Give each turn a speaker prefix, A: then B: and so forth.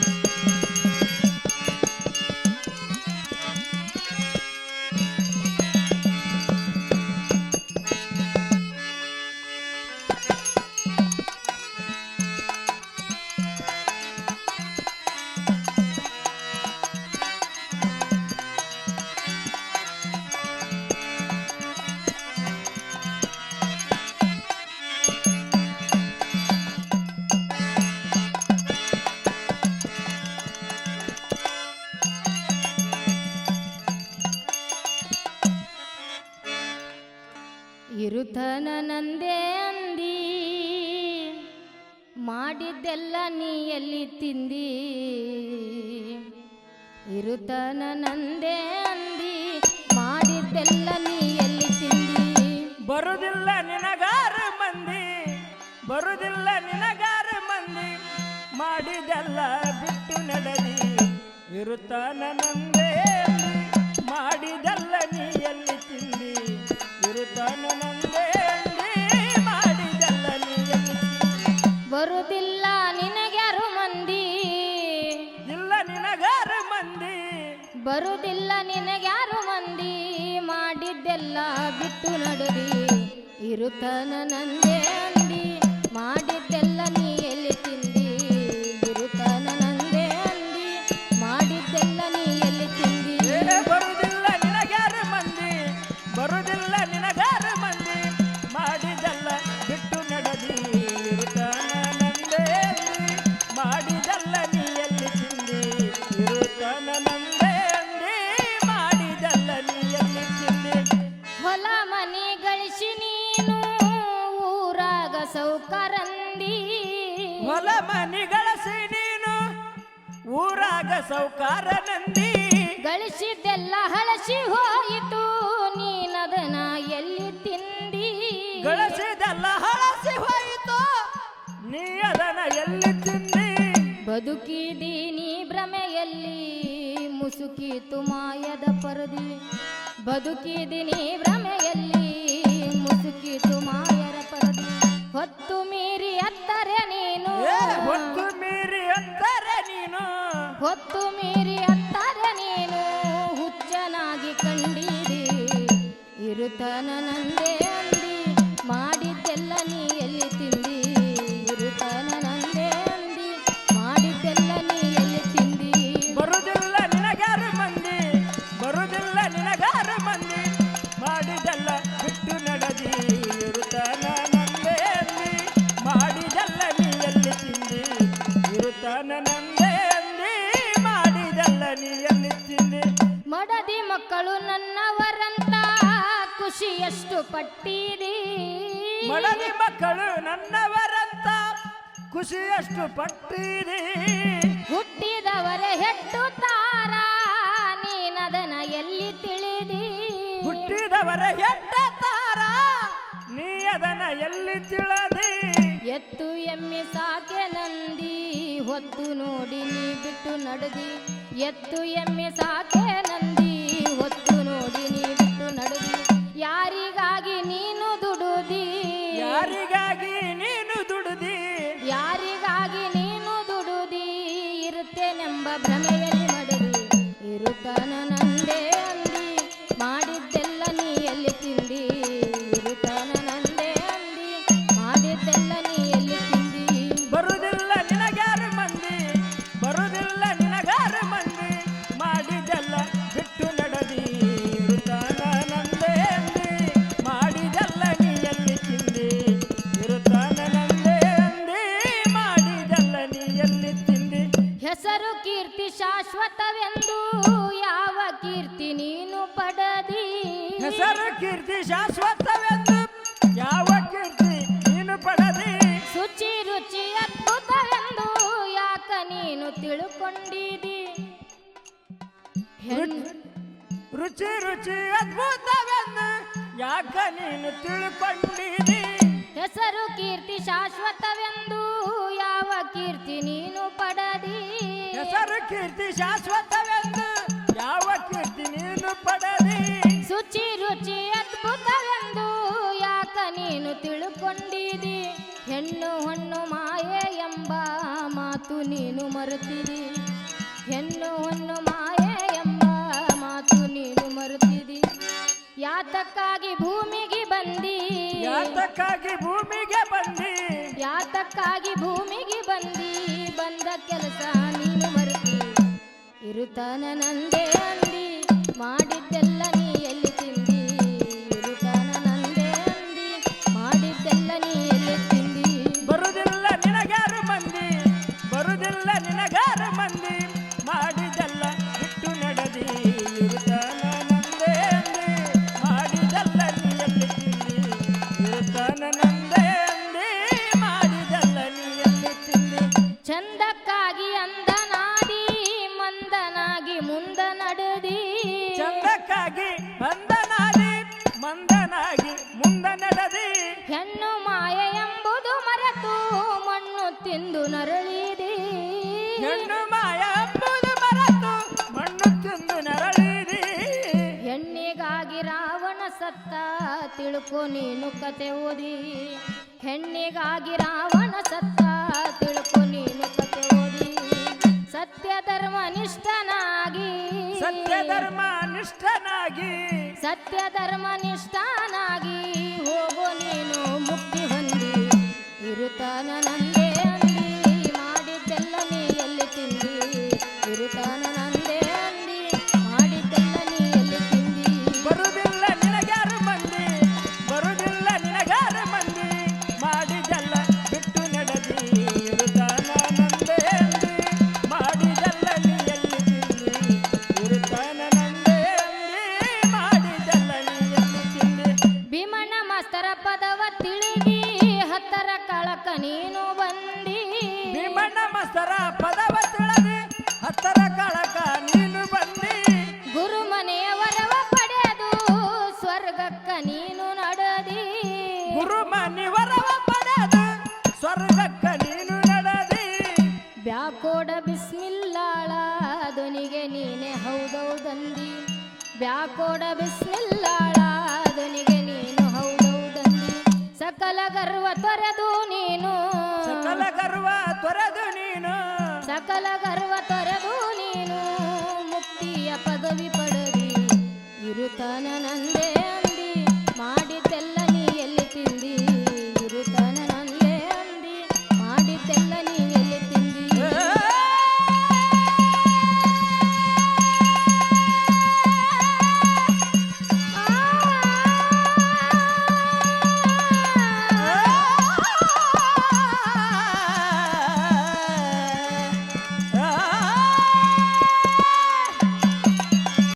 A: ಇರುತನ ಎಲ್ಲಿ ತಿಂದಿ. ಇರುತನ ನಂದೇ ಅಂದಿ, ಮಾಡಿದ್ದೆಲ್ಲ ನೀ ಎಲ್ಲಿ ತಿಂದಿ.
B: ಬರುದಿಲ್ಲ ನಿನಗಾರ ಮಂದಿ, ಬರುದಿಲ್ಲ ನಿನಗಾರ ಮಂದಿ, ಮಾಡಿದೆಲ್ಲ ಬಿಟ್ಟು ನಡೆದಿ. ಇರುತನ ನಂದೇ. ಮಾಡಿದೆಲ್ಲ ನೀ ಎಲ್ಲಿ ತಿಂದಿ. ಇರುತ್ತಾನ
A: ಬರುದಿಲ್ಲ ನಿನಗ್ಯಾರು ಮಂದಿ? ಮಾಡಿದ್ದೆಲ್ಲ ಬಿಟ್ಟು ನಡುವಿ ಇರುತನ ನಂದೇ ಅಂದಿ. ಮಾಡಿದ್ದೆಲ್ಲ ನೀ ಊರಾಗ
B: ಸೌಕಾರ ನಂದಿ
A: ಗಳಿಸಿದ್ದೆಲ್ಲ ಹಳಸಿ ಹೋಯಿತು ನೀನದನ ಎಲ್ಲಿ ತಿಂದಿ?
B: ಗಳಿಸಿದ್ದೆಲ್ಲ ಹಳಸಿ ಹೋಯಿತು ನೀ ಅದನ ಎಲ್ಲಿ ತಿಂದಿ?
A: ಬದುಕಿದೀನಿ ಭ್ರಮೆಯಲ್ಲಿ ಮುಸುಕಿತು ಮಾಯದ ಪರದಿ. ಬದುಕಿದಿನಿ ಭ್ರಮೆಯಲ್ಲಿ ಮುಸುಕಿತು ಮಾಯರ ಪರದಿ. ಹೊತ್ತು ಮೀರಿ ಅತ್ತರೆ ನೀನು.
B: ಹೊತ್ತು ನೀನು
A: ಹೊತ್ತು ಮೀರಿ ನೀನು ಹುಚ್ಚನಾಗಿ ಕಂಡಿದೆ. ಇರುತನ ನಂದೇ ಖುಷಿಯಷ್ಟು ಪಟ್ಟಿದಿ
B: ಮಡದಿ ಮಕ್ಕಳು ನನ್ನವರಂತ ಖುಷಿಯಷ್ಟು ಪಟ್ಟಿರಿ.
A: ಹುಟ್ಟಿದವರೇ ಹೆಟ್ಟುತ್ತಾರ ನೀನದನ ಎಲ್ಲಿ ತಿಳಿದಿ?
B: ಹುಟ್ಟಿದವರ ಹೆಟ್ಟ ತಾರ ನೀ ಅದನ ಎಲ್ಲಿ ತಿಳದಿ?
A: ಎತ್ತು ಎಮ್ಮೆ ಸಾಕೆ ನಂದಿ ಹೊತ್ತು ನೋಡಿ ನೀ ಬಿಟ್ಟು ನಡೆದಿ. ಎತ್ತು ಎಮ್ಮೆ ಸಾಕೆ ನಂದಿ. ಶಾಶ್ವತವೆಂದು ಯಾವ ಕೀರ್ತಿ ನೀನು ಪಡದಿ?
B: ಹೆಸರು ಕೀರ್ತಿ ಶಾಶ್ವತವೆಂದು ಯಾವ ಕೀರ್ತಿ ನೀನು ಪಡದಿ?
A: ಶುಚಿ ರುಚಿ ಅದ್ಭುತವೆಂದು ಯಾಕ ನೀನು ತಿಳ್ಕೊಂಡಿದಿ?
B: ರುಚಿ ರುಚಿ ಅದ್ಭುತವೆಂದು ಯಾಕ ನೀನು ತಿಳ್ಕೊಂಡಿದಿ?
A: ಹೆಸರು ಕೀರ್ತಿ ಶಾಶ್ವತವೆಂದು ಯಾವ ಕೀರ್ತಿ ನೀನು ಪಡದಿ?
B: ಹೆಸರು ಕೀರ್ತಿ ಶಾಶ್ವತವೆಂದು ಯಾವ ಕೀರ್ತಿ ನೀನು ಪಡದಿ?
A: ಶುಚಿ ರುಚಿ ಅದ್ಭುತವೆಂದು ಯಾಕ ನೀನು ತಿಳ್ಕೊಂಡಿದಿ? ಹೆಣ್ಣು ಹಣ್ಣು ಮಾಯೆ ಎಂಬ ಮಾತು ನೀನು ಮರೆತಿದಿ? ಹೆಣ್ಣು ಹಣ್ಣು ಮಾಯೆ ಎಂಬ ಮಾತು ನೀನು ಮರೆತಿದಿ? ಯಾತಕ್ಕಾಗಿ ಭೂಮಿಗೆ ಬಂದಿ?
B: ಯಾತಕ್ಕಾಗಿ ಭೂಮಿಗೆ ಬಂದಿ?
A: ಯಾತಕ್ಕಾಗಿ ಭೂಮಿಗೆ ಬಂದಿ? ಬಂದ ಕೆಲಸ ಇರುತ್ತಾನ ನಂದೇ ಅಂದಿ ಮಾಡಿದ್ದೆಲ್ಲ ನೀ ಎಲ್ಲಿ ತಿಂದಿ ಇರುತ್ತಾನ ನಂದೇ ಅಂದಿ ಮಾಡಿದ್ದೆಲ್ಲ ನೀ ಎಲ್ಲಿ ತಿಂದಿ
B: ಬರುದಿಲ್ಲ ನಿನಗಾರು ಮಂದಿ ಬರುದಿಲ್ಲ ನಿನಗಾರು ಮಂದಿ
A: ಮುಂದ ನಡೆದಿ
B: ಚಂದಕ್ಕಾಗಿ ಬಂದನಾದಿ ಮಂದನಾಗಿ ಮುಂದ ನಡೆದಿ
A: ಹೆಣ್ಣು ಮಾಯ ಎಂಬುದು ಮರೆತು ಮಣ್ಣು ತಿಂದು ನರಳಿದಿ.
B: ಹೆಣ್ಣು ಮಾಯ ಎಂಬುದು ಮರೆತು ಮಣ್ಣು ತಿಂದು ನರಳಿದಿ.
A: ಹೆಣ್ಣಿಗಾಗಿ ರಾವಣ ಸತ್ತ ತಿಳ್ಕೊ ನೀನು ಕತೆ ಓದಿ. ಹೆಣ್ಣಿಗಾಗಿ ರಾವಣ ಸತ್ತ ತಿಳ್ಕೊ ನೀನು ಕತೆ ಓದಿ. ಸತ್ಯ ಧರ್ಮ ನಿಷ್ಠನಾಗಿ
B: ಸತ್ಯ ಧರ್ಮ ನಿಷ್ಠನಾಗಿ.
A: ಸತ್ಯ ಧರ್ಮ ನಿಷ್ಠನಾಗಿ ಹೋಗೋ ನೀನು ಮುಕ್ತಿ ಹೊಂದಿ. ಇರುತ್ತಾನ ಹೌದೌದಂದಿ ಬ್ಯಾಕೋಡ ಬಿಸ್ಮಿಲ್ಲಾಳಾದನಿಗೆ ನೀನು ಹೌದೌದಂದಿ ಸಕಲ ಗರ್ವ ತೊರೆದು ನೀನು.
B: ಸಕಲ ಗರ್ವ ತೊರೆದು ನೀನು.
A: ಸಕಲ ಗರ್ವ ತೊರೆದು ನೀನು. ಮುಕ್ತಿಯ ಪದವಿ ಪಡವಿ ಇರುತ್ತಾನ ನಂದೇ